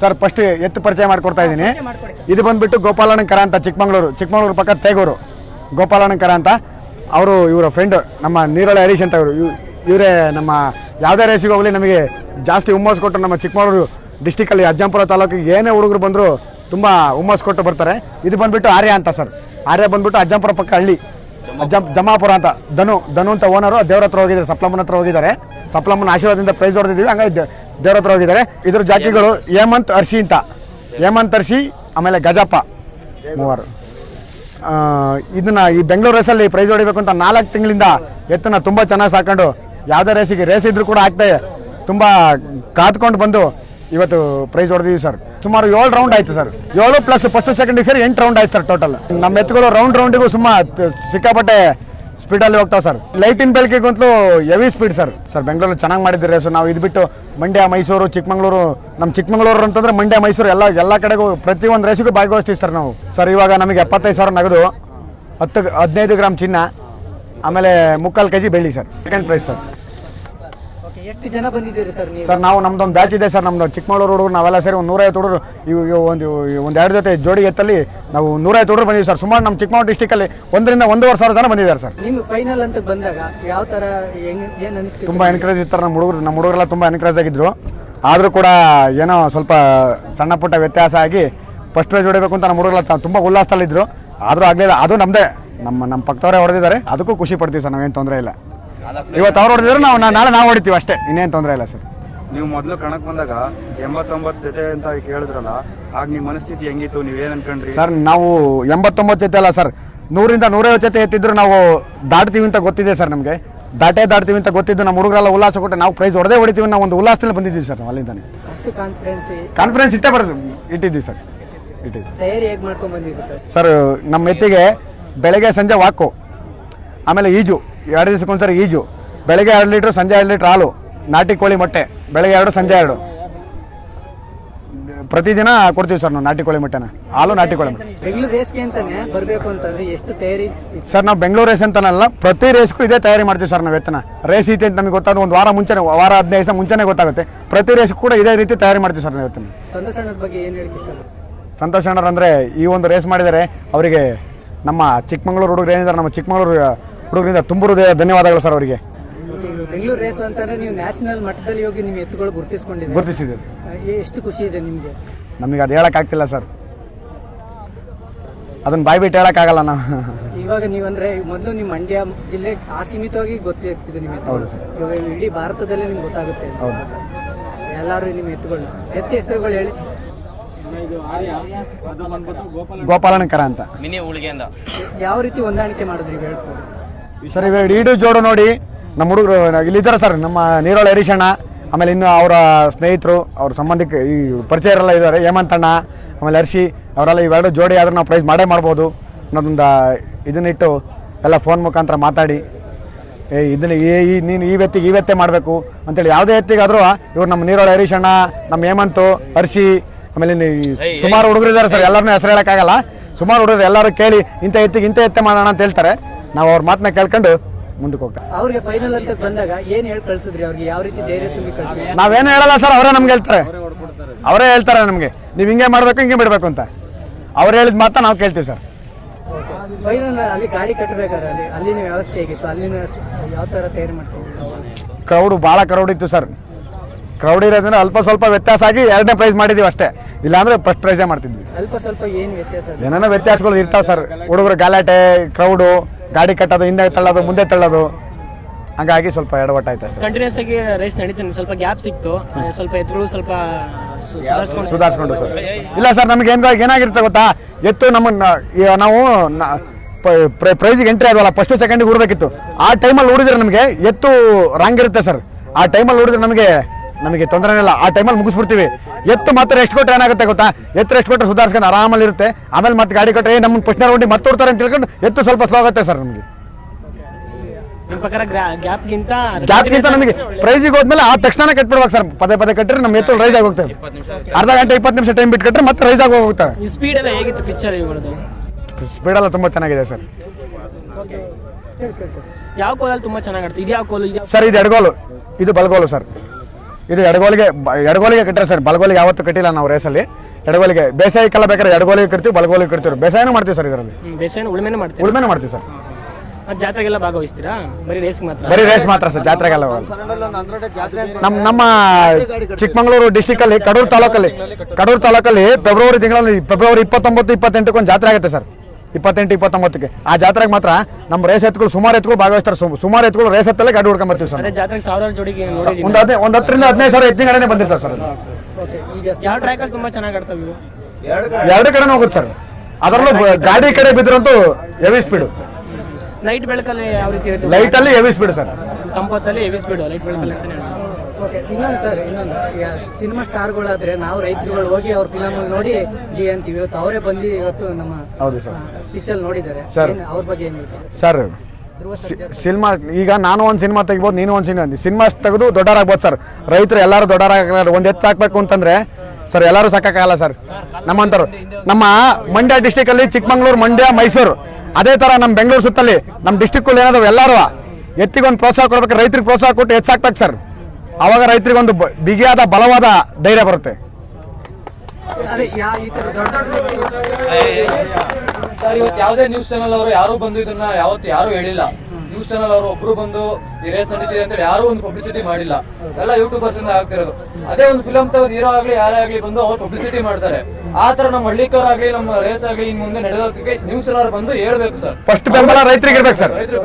Sir first ಎತ್ತು ಪರಿಚಯ ಮಾಡಿಕೊಡ್ತಾ ಇದ್ದೀನಿ. ಇದು ಬಂದ್ಬಿಟ್ಟು ಗೋಪಾಲಣ್ಣ ಕರ ಅಂತ ಚಿಕ್ಕಮಂಗ್ಳೂರು. ಚಿಕ್ಕಮಂಗ್ಳೂರು ಪಕ್ಕ ತೇಗೂರು. ಗೋಪಾಲಣ್ಣ ಕರ ಅಂತ. ಅವರು ಇವರ ಫ್ರೆಂಡ್ ನಮ್ಮ ನೀರಳೆ ಹರೀಶ್ ಅಂತ ಅವರು ಇವರೇ ನಮ್ಮ ಯಾವುದೇ ರೇಸಿಗೆ ಹೋಗಲಿ ನಮಗೆ ಜಾಸ್ತಿ ಹುಮ್ಮಸ್ ಕೊಟ್ಟು ನಮ್ಮ ಚಿಕ್ಕಮಗಳೂರು ಡಿಸ್ಟಿಕಲ್ಲಿ ಅಜ್ಜಂಪುರ ತಾಲೂಕಿಗೆ ಏನೇ ಹುಡುಗರು ಬಂದರೂ ತುಂಬ ಹುಮ್ಮಸ್ ಕೊಟ್ಟು ಬರ್ತಾರೆ. ಇದು ಬಂದ್ಬಿಟ್ಟು ಆರ್ಯ ಅಂತ ಸರ್. ಆರ್ಯ ಬಂದ್ಬಿಟ್ಟು ಅಜ್ಜಂಪುರ ಪಕ್ಕ ಹಳ್ಳಿ. ಅಜ್ಜಂ ಜಮಾಪುರ ಅಂತ. ಧನು ಧನು ಅಂತ ಓನರು ದೇವ್ರ ಹತ್ರ ಹೋಗಿದ್ದಾರೆ ಸಪ್ಲಮ್ಮನ ಹತ್ರ ಹೋಗಿದ್ದಾರೆ. ಸಪ್ಲಮ್ಮನ ಆಶೀರ್ವಾದದಿಂದ ಪ್ರೈಸ್ ಹೊಡೆದಿದ್ದೀವಿ. ಹಂಗಾಗಿ ದೇವ್ರ ಹತ್ರ ಹೋಗಿದ್ದಾರೆ. ಇದ್ರ ಜಾತಿಗಳು ಹೇಮಂತ್ ಅರ್ಶಿ ಅಂತ. ಹೇಮಂತ್ ಅರ್ಶಿ ಆಮೇಲೆ ಗಜಪ್ಪ ಮೂವರು. ಇದನ್ನ ಈ ಬೆಂಗಳೂರು ರೇಸಲ್ಲಿ ಪ್ರೈಸ್ ಹೊಡಿಬೇಕು ಅಂತ ನಾಲ್ಕು ತಿಂಗಳಿಂದ ಎತ್ತನ್ನ ತುಂಬ ಚೆನ್ನಾಗಿ ಸಾಕೊಂಡು ಯಾವುದೇ ರೇಸಿಗೆ ರೇಸ್ ಇದ್ರೂ ಕೂಡ ಆಗ್ತಾ ತುಂಬ ಕಾದ್ಕೊಂಡು ಬಂದು ಇವತ್ತು ಪ್ರೈಸ್ ಹೊಡೆದಿದ್ದೀವಿ ಸರ್ ಸುಮಾರು ಏಳು ರೌಂಡ್ ಆಯ್ತು ಸರ್ ಏಳು ಪ್ಲಸ್ ಫಸ್ಟ್ ಸೆಕೆಂಡಿಗೆ ಸರ್ ಎಂಟು ರೌಂಡ್ ಆಯ್ತು ಸರ್ ಟೋಟಲ್ ನಮ್ಮ ಎತ್ತುಗಳು ರೌಂಡ್ ರೌಂಡಿಗೂ ಸುಮ್ಮ ಸಿಕ್ಕಾಪಟ್ಟೆ ಸ್ಪೀಡಲ್ಲಿ ಹೋಗ್ತಾವೆ ಸರ್ ಲೈಟಿನ ಬೆಳಕಿಗಂತಲೂ heavy speed sir sir Bengaluru ಚೆನ್ನಾಗಿ ಮಾಡಿದ್ದೀರಿ ರೇಸು ನಾವು ಇದು ಬಿಟ್ಟು ಮಂಡ್ಯ, ಮೈಸೂರು, ಚಿಕ್ಕಮಂಗ್ಳೂರು ನಮ್ಮ ಚಿಕ್ಕಮಂಗ್ಳೂರು ಅಂತಂದ್ರೆ ಮಂಡ್ಯ, ಮೈಸೂರು ಎಲ್ಲ ಎಲ್ಲ ಕಡೆಗೂ ಪ್ರತಿಯೊಂದು ರೇಸಿಗೂ ಭಾಗವಹಿಸ್ತೀವಿ ಸರ್ ನಾವು. ಸರ್ ಇವಾಗ ನಮಗೆ ಎಪ್ಪತ್ತೈದು ಸಾವಿರ ನಗದು. ಹತ್ತು ಹದಿನೈದು ಗ್ರಾಮ್ ಚಿನ್ನ. ಆಮೇಲೆ ಮುಕ್ಕಾಲು ಕೆ ಜಿ ಬೆಳ್ಳಿ ಸರ್ ಸೆಕೆಂಡ್ ಪ್ರೈಸ್ ಸರ್ ಎಷ್ಟು ಜನ ಬಂದಿದ್ದೀರಿ ಸರ್ ನೀವು? ಸರ್ ನಾವು ನಮ್ದೊಂದು ಬ್ಯಾಚ್ ಇದೆ ಸರ್. ನಮ್ದು ಚಿಕ್ಕಮಗಳೂರು ಹುಡುಗರು ನಾವೆಲ್ಲ ಸೇರಿ ಒಂದು ನೂರೈವತ್ತು ಹುಡುಗರು. ಇವು ಒಂದು ಒಂದು ಎರಡು ಜೊತೆ ಜೋಡಿ ಎತ್ತಲ್ಲಿ ನಾವು ನೂರೈವತ್ತು ಹುಡುಗರು ಬಂದಿದ್ದೀವಿ ಸರ್. ಸುಮಾರು ನಮ್ಮ ಚಿಕ್ಕಮಗಳೂರು ಡಿಸ್ಟಿಕಲ್ಲಿ ಒಂದರಿಂದ ಒಂದೂವರೆ ಸಾವಿರ ಜನ ಬಂದಿದ್ದಾರೆ ಸರ್. ನಿಮ್ಗೆ ಫೈನಲ್ ಅಂತ ಬಂದಾಗ ಯಾವ ಥರ ಹೆಂಗ್ ಏನು ಅನಿಸ್ತು ತುಂಬ ಎನ್ಕರೇಜ್ ಇರ್ತಾರೆ ನಮ್ಮ ಹುಡುಗರು. ನಮ್ಮ ಹುಡುಗರೆಲ್ಲ ತುಂಬ ಎನ್ಕರೇಜ್ ಆಗಿದ್ರು. ಆದರೂ ಕೂಡ ಏನೋ ಸ್ವಲ್ಪ ಸಣ್ಣ ಪುಟ್ಟ ವ್ಯತ್ಯಾಸ ಆಗಿ ಫಸ್ಟ್ ಪ್ರೈಸ್ ಹೊಡಿಬೇಕು ಅಂತ ನಮ್ಮ ಹುಡುಗರೆಲ್ಲ ತುಂಬ ಉಲ್ಲಾಸದಲ್ಲಿದ್ದರು ಆದರೂ ಆಗಲಿಲ್ಲ. ಅದು ನಮ್ಮದೇ ನಮ್ಮ ನಮ್ಮ ಪಕ್ಕದವರೇ ಹೊಡೆದಿದ್ದಾರೆ. ಅದಕ್ಕೂ ಖುಷಿ ಪಡ್ತೀವಿ ಸರ್. ನಾವೇನು ತೊಂದರೆ ಇಲ್ಲ. ಇವತ್ತು ಅವ್ರು ಹೊಡೆದಿದ್ರು ನಾವು ನಾ- ನಾಳೆ ನಾವು ಹೊಡಿತೀವಿ ಅಷ್ಟೇ. ಇನ್ನೇನು ತೊಂದರೆ ಇಲ್ಲ ಸರ್. ನೀವು ಮೊದಲು ಕಣಕ್ ಬಂದಾಗ ಎಂಬತ್ತೊಂಬತ್ತು ಜೊತೆ ಅಂತ ಕೇಳಿದ್ರಲ್ಲ ಆಗ ನಿಮ್ಮ ಮನಸ್ಥಿತಿ ಹೆಂಗಿತ್ತು? ನೀವೇನ್ ಅನ್ಕೊಂಡ್ರಿ? ಸರ್ ನಾವು ಎಂಬತ್ತೊಂಬತ್ತು ಜೊತೆ ಅಲ್ಲ ಸರ್. ನೂರಿಂದ ನೂರೈವತ್ತು ಜೊತೆ ಎತ್ತಿದ್ರು ನಾವು ದಾಟ್ತೀವಿ ಅಂತ ಗೊತ್ತಿದೆ ಸರ್ ನಮಗೆ. ದಾಟೇ ದಾಟ್ತೀವಿ ಅಂತ ಗೊತ್ತಿದ್ದು ನಮ್ಮ ಹುಡುಗರೆಲ್ಲ ಉಲ್ಲಾಸ ಕೊಟ್ಟು ನಾವು ಪ್ರೈಸ್ ಹೊಡೆದೇ ಹೊಡಿತೀವಿ ನಾವು ಒಂದು ಉಲ್ಲಾಸದಲ್ಲಿ ಬಂದಿದ್ದೀವಿ ಸರ್ ನಾವು ಅಲ್ಲಿಂದಾನೆ. ಅಷ್ಟು ಕಾನ್ಫಿಡೆನ್ಸ್ ಕಾನ್ಫಿಡೆನ್ಸ್ ಇಟ್ಟೇ ಬರೋದು ಇಟ್ಟಿದ್ದೀವಿ ಸರ್. ಇಟ್ಟಿದ್ದೀವಿ. ತಯಾರಿ ಹೇಗೆ ಮಾಡ್ಕೊಂಡು ಬಂದಿದ್ದೀರಿ ಸರ್? ಸರ್ ನಮ್ಮ ಎತ್ತಿಗೆ ಬೆಳಗ್ಗೆ ಸಂಜೆ ವಾಕು ಆಮೇಲೆ ಈಜು. ಎರಡು ದಿವಸಕ್ಕೊಂದ್ಸರಿ ಈಜು. ಬೆಳಗ್ಗೆ ಎರಡು ಲೀಟ್ರ್ ಸಂಜೆ ಎರಡು ಲೀಟ್ರ್ ಹಾಲು. ನಾಟಿ ಕೋಳಿ ಮೊಟ್ಟೆ. ಬೆಳಗ್ಗೆ ಎರಡು ಸಂಜೆ ಎರಡು. ಪ್ರತಿದಿನ ಕೊಡ್ತೀವಿ ಸರ್ ನಾವು ನಾಟಿ ಕೋಳಿ ಮೊಟ್ಟೆನ. ಹಾಲು ನಾಟಿ ಕೋಳಿ ಮೊಟ್ಟೆ. ಬೆಂಗಳೂರು ರೇಸ್ಗೆ ಅಂತಾನೆ ಬರಬೇಕು ಅಂತಂದ್ರೆ ಎಷ್ಟು ತಯಾರಿ ಸರ್ ನಾವು ಬೆಂಗಳೂರು ರೇಸ್ ಅಂತನಲ್ಲ ಪ್ರತಿ ರೇಸ್ಗೂ ಇದೇ ತಯಾರಿ ಮಾಡ್ತೀವಿ ಸರ್ ನಾವು ಎತ್ತನ ರೇಸ್ ಐತೆ ಅಂತ ನಮಗೆ ಗೊತ್ತಾದ ಒಂದು ವಾರ ಮುಂಚೆ ವಾರ ಹದಿನೈದು ದಿವಸ ಮುಂಚೆನೇ ಗೊತ್ತಾಗುತ್ತೆ. ಪ್ರತಿ ರೇಸ್ ಕೂಡ ಇದೇ ರೀತಿ ತಯಾರಿ ಮಾಡ್ತೀವಿ ಸರ್ ನಾವು ಎತ್ತನ ಸಂತೋಷ್ ಅಣ್ಣರ ಬಗ್ಗೆ ಏನು ಹೇಳಕ್ಕೆ ಇಷ್ಟ ಸಂತೋಷ್ ಅಣ್ಣರ್ ಅಂದರೆ ಈ ಒಂದು ರೇಸ್ ಮಾಡಿದರೆ ಅವರಿಗೆ ನಮ್ಮ ಚಿಕ್ಕಮಂಗ್ಳೂರು ಹುಡುಗರು ಏನಿದ್ದಾರೆ ನಮ್ಮ ಚಿಕ್ಕಮಂಗ್ಳೂರು ಹುಡುಗರಿಂದ ತುಂಬ ಹೃದಯ ಧನ್ಯವಾದಗಳು ಸರ್ ಅವರಿಗೆ. ಬೆಂಗಳೂರು ರೇಸ್ ಅಂತಂದ್ರೆ ನೀವು ನ್ಯಾಷನಲ್ ಮಟ್ಟದಲ್ಲಿ ಹೋಗಿ ನಿಮ್ಮ ಎತ್ತುಗಳು ಗುರುತಿಸ್ಕೊಂಡಿದ್ದೀರಿ? ಗುರುತಿಸಿದೆ ಎ- ಎಷ್ಟು ಖುಷಿ ಇದೆ ನಿಮಗೆ? ನಮಗೆ ಅದು ಹೇಳೋಕ್ಕಾಗ್ತಿಲ್ಲ ಸರ್. ಅದನ್ನು ಬಾಯಿ ಬಿಟ್ಟು ಹೇಳೋಕ್ಕಾಗಲ್ಲ ನಾವು ಇವಾಗ ನೀವಂದ್ರೆ ಮೊದಲು ನಿಮ್ಮ ಮಂಡ್ಯ ಜಿಲ್ಲೆ ಆ ಸೀಮಿತವಾಗಿ ಗೊತ್ತಾಗ್ತಿದೆ ನಿಮ್ಮ ಎತ್ತುಗಳು. ಇವಾಗ ಇಡೀ ಭಾರತದಲ್ಲೇ ನಿಮ್ಗೆ ಗೊತ್ತಾಗುತ್ತೆ ಹೌದು. ಎಲ್ಲರೂ ನಿಮ್ಮ ಎತ್ತುಗಳು. ಎತ್ತ ಹೆಸರುಗಳು ಹೇಳಿ. ಗೋಪಾಲನ ಕರ. ಅಂತ. ಮಿನಿ ಉಳಿಗೆಯಿಂದ. ಯಾವ ರೀತಿ ಹೊಂದಾಣಿಕೆ ಮಾಡಿದ್ರಿ ಹೇಳ್ಕೊಡಿ ಸರ್ ಇವಾಗ ಇಡೀ ಜೋಡು ನೋಡಿ ನಮ್ಮ ಹುಡುಗರು ಇಲ್ಲಿದ್ದಾರೆ ಸರ್ ನಮ್ಮ ನೀರೋಳ ಹರೀಶಣ್ಣ ಆಮೇಲೆ ಇನ್ನು ಅವರ ಸ್ನೇಹಿತರು ಅವ್ರ ಸಂಬಂಧಿಕ ಈ ಪರಿಚಯರೆಲ್ಲ ಇದ್ದಾರೆ ಹೇಮಂತಣ್ಣ ಆಮೇಲೆ ಹರ್ಷಿ ಅವರೆಲ್ಲ ಇವೆರಡು ಜೋಡಿ ಆದರೆ ನಾವು ಪ್ರೈಸ್ ಮಾಡೇ ಮಾಡ್ಬೋದು ಅನ್ನೋದೊಂದು ಇದನ್ನಿಟ್ಟು ಎಲ್ಲ ಫೋನ್ ಮುಖಾಂತರ ಮಾತಾಡಿ ಏ ಇದನ್ನ ಈ ಈ- ನೀನು ಈ ವ್ಯಕ್ತಿಗೆ ಈ ವ್ಯಕ್ತಿ ಮಾಡಬೇಕು ಅಂತೇಳಿ ಯಾವುದೇ ವ್ಯಕ್ತಿಗಾದರೂ ಇವ್ರು ನಮ್ಮ ನೀರೋಳ ಹರೀಶಣ್ಣ ನಮ್ಮ ಹೇಮಂತು ಹರ್ಷಿ ಆಮೇಲೆ ಸುಮಾರು ಹುಡುಗರು ಇದ್ದಾರೆ ಸರ್ ಎಲ್ಲರನ್ನೂ ಹೆಸರು ಹೇಳೋಕ್ಕಾಗಲ್ಲ. ಸುಮಾರು ಹುಡುಗರು ಎಲ್ಲರೂ ಕೇಳಿ ಇಂಥ ಎತ್ತಿಗೆ ಇಂಥ ಎತ್ತೆ ಮಾಡೋಣ ಅಂತ ಹೇಳ್ತಾರೆ. ನಾವು ಅವ್ರ ಮಾತನ್ನ ಕೇಳ್ಕೊಂಡು ಮುಂದಕ್ಕೆ ಹೋಗ್ತಾ. ಅವ್ರಿಗೆ ಫೈನಲ್ ಅಂತ ಬಂದಾಗ ಏನ್ ಹೇಳಿ ಕಳ್ಸಿದ್ರಿ? ಅವ್ರಿಗೆ ಯಾವ ರೀತಿ ಧೈರ್ಯ ತುಂಬಿ ಕಳ್ಸಿ ನಾವೇನು ಹೇಳಲ್ಲ ಸರ್ ಅವರೇ ನಮ್ಗೆ ಹೇಳ್ತಾರೆ. ಅವರೇ ಹೇಳ್ತಾರೆ ನಮಗೆ. ನೀವು ಹಿಂಗೆ ಮಾಡಬೇಕು ಹಿಂಗೆ ಬಿಡ್ಬೇಕು ಅಂತ. ಅವ್ರು ಹೇಳಿದ ಮಾತ್ರ ನಾವು ಕೇಳ್ತೀವಿ ಸರ್. ಫೈನಲ್ ಅಲ್ಲಿ ಗಾಡಿ ಕಟ್ಟಬೇಕಾದ್ರೆ ಅಲ್ಲಿ ಅಲ್ಲಿನ ವ್ಯವಸ್ಥೆ ಹೇಗಿತ್ತು? ಅಲ್ಲಿನ ಯಾವ ತರ ತಯಾರಿ ಮಾಡ್ಕೊಂಡು ಕ್ರೌಡು ಭಾಳ ಕ್ರೌಡ್ ಇತ್ತು ಸರ್. ಕ್ರೌಡ್ ಇರೋದ್ರಿಂದ ಅಲ್ಪ ಸ್ವಲ್ಪ ವ್ಯತ್ಯಾಸ ಆಗಿ ಎರಡನೇ ಪ್ರೈಸ್ ಮಾಡಿದ್ದೀವಿ ಅಷ್ಟೇ. ಇಲ್ಲಾಂದ್ರೆ ಫಸ್ಟ್ ಪ್ರೈಸೇ ಮಾಡ್ತಿದ್ವಿ. ಅಲ್ಪ ಸ್ವಲ್ಪ ಏನು ವ್ಯತ್ಯಾಸ? ಏನೇನೋ ವ್ಯತ್ಯಾಸಗಳು ಇರ್ತಾವೆ ಸರ್. ಹುಡುಗರು ಗಲಾಟೆ ಕ್ರೌಡು ಗಾಡಿ ಕಟ್ಟೋದು ಹಿಂದೆ ತಳ್ಳೋದು ಮುಂದೆ ತಳ್ಳೋದು. ಹಂಗಾಗಿ ಸ್ವಲ್ಪ ಎಡವಟ್ಟಾಯ್ತು ಆಯ್ತು ಕಂಟಿನ್ಯೂಸ್ ಆಗಿ ರೇಸ್ ನಡೀತೀನಿ. ಸ್ವಲ್ಪ ಗ್ಯಾಪ್ ಸಿಕ್ತು. ಸ್ವಲ್ಪ ಎತ್ತುಗಳು ಸ್ವಲ್ಪ ಸುಧಾರಿಸ್ಕೊಂಡು ಸುಧಾರಿಸ್ಕೊಂಡು ಸರ್. ಇಲ್ಲ ಸರ್ ನಮ್ಗೆ ಏನ್ ಏನಾಗಿರುತ್ತೆ ಗೊತ್ತಾ? ಎತ್ತು ನಮ್ಮನ್ನ ನಾವು ಪ್ರೈಸಿಗೆ ಎಂಟ್ರಿ ಆದ್ವಲ್ಲ ಫಸ್ಟ್ ಸೆಕೆಂಡಿಗೆ ಹುಡ್ಬೇಕಿತ್ತು ಆ ಟೈಮಲ್ಲಿ ಹುಡಿದ್ರೆ ನಮಗೆ ಎತ್ತು ರಾಂಗ್ ಇರುತ್ತೆ ಸರ್. ಆ ಟೈಮಲ್ಲಿ ಹುಡಿದ್ರೆ ನಮಗೆ ನಮಗೆ ತೊಂದರೆ ಇಲ್ಲ. ಆ ಟೈಮಲ್ಲಿ ಮುಗಿಸ್ಬಿಡ್ತೀವಿ. ಎತ್ತು ಮಾತ್ರ ಎಷ್ಟು ಕೊಟ್ಟರೆ ಏನಾಗುತ್ತೆ ಗೊತ್ತಾ? ಎತ್ತು ಎಷ್ಟು ಕೊಟ್ಟರೆ ಸುಧಾರಿಸ್ಕೊಂಡು ಆರಾಮಲ್ಲಿ ಇರುತ್ತೆ ಆಮೇಲೆ ಮತ್ತೆ ಗಾಡಿ ಕೊಟ್ಟರೆ ನಮ್ಮನ್ನು ಪ್ರಶ್ನೆ ರೌಂಡಿ ಮತ್ತೆ ತೋರ್ತಾರೆ ಅಂತ ತಿಳ್ಕೊಂಡು ಎತ್ತು ಸ್ವಲ್ಪ ಸ್ಲೋ ಆಗುತ್ತೆ ಸರ್ ನಮಗೆ. ನಿಮ್ಮ ಪ್ರಕಾರ ಗ್ಯಾಪ್ಗಿಂತ ಗ್ಯಾಪ್ಗಿಂತ ನಮಗೆ ಪ್ರೈಸಿಗೆ ಹೋದ್ಮೇಲೆ ಆ ತಕ್ಷಣ ಕಟ್ಬಿಡ್ಬೇಕು ಸರ್. ಪದೇ ಪದೇ ಕಟ್ಟಿದ್ರೆ ನಮ್ಮ ಎತ್ತು ರೈಸ್ ಆಗಿ ಅರ್ಧ ಗಂಟೆ ಇಪ್ಪತ್ತು ನಿಮಿಷ ಟೈಮ್ ಬಿಟ್ಟು ಕಟ್ಟರೆ ಮತ್ತೆ ರೈಸ್ ಆಗಿ ಹೋಗ್ತಾರೆ ಈ ಸ್ಪೀಡ್ ಎಲ್ಲ ಹೇಗಿತ್ತು ಪಿಕ್ಚರ್ ಸ್ಪೀಡ್ ಸ್ಪೀಡೆಲ್ಲ ತುಂಬ ಚೆನ್ನಾಗಿದೆ ಸರ್. ಯಾವ ಕೋಲಲ್ಲಿ ತುಂಬಾ ಚೆನ್ನಾಗಿ ಆಡ್ತು ಇದು ಯಾವ ಕೋಲು ಇದು ಸರ್ ಇದು ಎಡಗೋಲು ಇದು ಬಲಗೋಲು ಸರ್. ಇದು ಎಡಗೋಲಿಗೆ ಎಡಗೋಲಿಗೆ ಕಟ್ಟಿರ ಸರ್ ಬಲಗೋಲಿಗೆ ಯಾವತ್ತೂ ಕಟ್ಟಿಲ್ಲ ನಾವು ರೇಸಲ್ಲಿ ಎಡಗೋಲಿಗೆ ಬೇಸಾಯಕ್ಕೆಲ್ಲ ಬೇಕಾದ್ರೆ ಎಡಗೋಲಿಗೆ ಕಟ್ತೀವಿ ಬಲಗೋಲಿಗೆ ಕಟ್ತೀವಿ. ಬೇಸಾಯನೂ ಮಾಡ್ತೀವಿ ಸರ್ ಇದರಲ್ಲಿ. ಬೇಸಾಯ ಉಳುಮೆನೇ ಉಳುಮೆನೂ ಮಾಡ್ತೀವಿ ಸರ್. ಜಾತ್ರೆಗೆಲ್ಲ ಭಾಗವಹಿಸ್ತೀರಾ? ಬರೀ ರೇಸ್ ಮಾತ್ರ? ಬರೀ ರೇಸ್ ಮಾತ್ರ ಸರ್ ಜಾತ್ರೆಗೆಲ್ಲ ನಮ್ಮ ನಮ್ಮ ಚಿಕ್ಕಮಗಳೂರು ಡಿಸ್ಟಿಕ್ ಅಲ್ಲಿ ಕಡೂರು ತಾಲೂಕಲ್ಲಿ ಕಡೂರು ತಾಲೂಕಲ್ಲಿ ಫೆಬ್ರವರಿ ತಿಂಗಳಲ್ಲಿ ಫೆಬ್ರವರಿ ಇಪ್ಪತ್ತೊಂಬತ್ತು ಇಪ್ಪತ್ತೆಂಟಕ್ಕೊಂದು ಜಾತ್ರೆ ಆಗುತ್ತೆ ಸರ್. ಇಪ್ಪತ್ತೆಂಟು ಇಪ್ಪತ್ತೊಂಬತ್ತಕ್ಕೆ. ಆ ಜಾತ್ರೆಗೆ ಮಾತ್ರ ನಮ್ಮ ರೇಸ್ ಎತ್ಗಳು ಸುಮಾರು ಎತ್ಗಳು ಭಾಗವಹಿಸ್ತಾರೆ. ಸುಮಾರು ಎತ್ಗಳು ರೇಸ್ ಎತ್ತಲ್ಲೇ ಗಾಡಿ ಹೊಡ್ಕೊಂಡ್ ಬರ್ತೀವಿ ಸರ್. ಜಾತ್ರೆಗೆ ಸಾವಿರಾರು ಜೋಡಿಗೆ ನೋಡಿದ್ದೀನಿ ಒಂದು ಹದಿನೈದು ಒಂದು ಹತ್ತರಿಂದ ಹದಿನೈದು ಸಾವಿರ ಎತ್ತಿನ ಗಾಡಿನೇ ಬಂದಿರ್ತಾರೆ ಸರ್. ಓಕೆ ಈಗ ಯಾವ ಟ್ರ್ಯಾಕಲ್ಲಿ ತುಂಬಾ ಚೆನ್ನಾಗಿ ಆಡ್ತಾವೆ ಇವು? ಎರಡು ಕಡೆನೂ ಹೋಗುತ್ತೆ ಸರ್. ಅದರಲ್ಲೂ ಬ- ಗಾಡಿ ಕಡೆ ಬಿದ್ರಂತೂ ಹೆವಿ ಸ್ಪೀಡು ನೈಟ್ ಬೆಳಕಲ್ಲಿ ಯಾವ ರೀತಿ ಇರುತ್ತೆ? ಲೈಟಲ್ಲಿ ಹೆವಿ ಸ್ಪೀಡ್ ಸರ್. ತಂಪತ್ತಲ್ಲಿ ಸ್ಪೀಡ್ ಲೈಟ್ ಬೆಳಕಲ್ಲಿ ಅಂತಾನೆ. ಓಕೆ ಇನ್ನೊಂದು ಸರ್ ಇನ್ನೊಂದು. ಈಗ ಸಿನಿಮಾ ಸ್ಟಾರ್ಗಳಾದ್ರೆ ನಾವು ರೈತರುಗಳು ಹೋಗಿ ಅವ್ರ ಫಿಲಮ್ ನೋಡಿ ಜಿ ಅಂತೀವಿ ಇವತ್ತು ಅವರೇ ಬಂದು ಇವತ್ತು ನಮ್ಮ ಹೌದು ಸರ್. ಪಿಕ್ಚರ್ ನೋಡಿದ್ದಾರೆ. ಸರ್. ಏನ್- ಅವ್ರ ಬಗ್ಗೆ ಏನು? ಸರ್ ಸಿನಿಮಾ ಈಗ ನಾನು ಒಂದು ಸಿನಿಮಾ ತೆಗಿಬೋದು ನೀನು ಒಂದು ಸಿನಿಮಾ ಸಿನಿಮಾ ತೆಗೆದು ದೊಡ್ಡರಾಗ್ಬೋದು ಸರ್. ರೈತರು ಎಲ್ಲರೂ ದೊಡ್ಡವರಾಗಲ್ಲ ಒಂದು ಎತ್ತು ಹಾಕ್ಬೇಕು ಅಂತಂದ್ರೆ ಸರ್ ಎಲ್ಲರೂ ಸಾಕಾಗಲ್ಲ ಸರ್. ನಮ್ಮಂತರು ನಮ್ಮ ಮಂಡ್ಯ ಡಿಸ್ಟಿಕಲ್ಲಿ ಚಿಕ್ಕಮಂಗ್ಳೂರು ಮಂಡ್ಯ ಮೈಸೂರು ಅದೇ ಥರ ನಮ್ಮ ಬೆಂಗಳೂರು ಸುತ್ತಲ್ಲಿ ನಮ್ಮ ಡಿಸ್ಟಿಕ್ಕಲ್ಲಿ ಏನಾದ್ರು ಎಲ್ಲರೂ ಎತ್ತಿಗೊಂದು ಪ್ರೋತ್ಸಾಹ ಕೊಡ್ಬೇಕು ರೈತರಿಗೆ ಪ್ರೋತ್ಸಾಹ ಕೊಟ್ಟು ಹೆಚ್ಚಾಕ್ಬೇಕು ಸಾಕ್ಬೇಕು ಸರ್. ಆವಾಗ ರೈತರಿಗೆ ಒಂದು ಬಿಗಿಯಾದ ಬಲವಾದ ಧೈರ್ಯ ಬರುತ್ತೆ. ಅದೇ ಯಾ ಈ ತರ ದೊಡ್ಡ ದೊಡ್ಡ ಸರ್ ಇವತ್ತು ಯಾವುದೇ ನ್ಯೂಸ್ ಚಾನಲ್ ಅವರು ಯಾರು ಬಂದು ಇದನ್ನ ಯಾವತ್ತು ಯಾರು ಹೇಳಿಲ್ಲ. ನ್ಯೂಸ್ ಚಾನಲ್ ಅವರು ಒಬ್ರು ಬಂದು ಈ ರೇಸ್ ನಡೀತಿದೆ ಅಂತ ಯಾರು ಒಂದು ಪಬ್ಲಿಸಿಟಿ ಮಾಡಿಲ್ಲ. ಎಲ್ಲ ಯೂಟ್ಯೂಬರ್ಸ್ ಇಂದ ಆಗ್ತಿರೋದು. ಅದೇ ಒಂದು ಫಿಲಮ್ ತಗೊಂಡು ಹೀರೋ ಆಗ್ಲಿ ಯಾರೇ ಆಗ್ಲಿ ಬಂದು ಅವ್ರು ಪಬ್ಲಿಸಿಟಿ ಮಾಡ್ತಾರೆ. ಆ ತರ ನಮ್ಮ ಹಳ್ಳಿಕರಾಗ್ಲಿ ನಮ್ಮ ರೇಸ್ ಆಗ್ಲಿ ಇನ್ ಮುಂದೆ ನಡೆಯೋದಕ್ಕೆ ನ್ಯೂಸ್ ಚಾನಲ್ ಬಂದು ಹೇಳ್ಬೇಕು ಸರ್. ಫಸ್ಟ್ ಬೆಂಬಲ ರೈತರಿಗೆ ಇರ್ಬೇಕು ಸರ್. ರೈತರು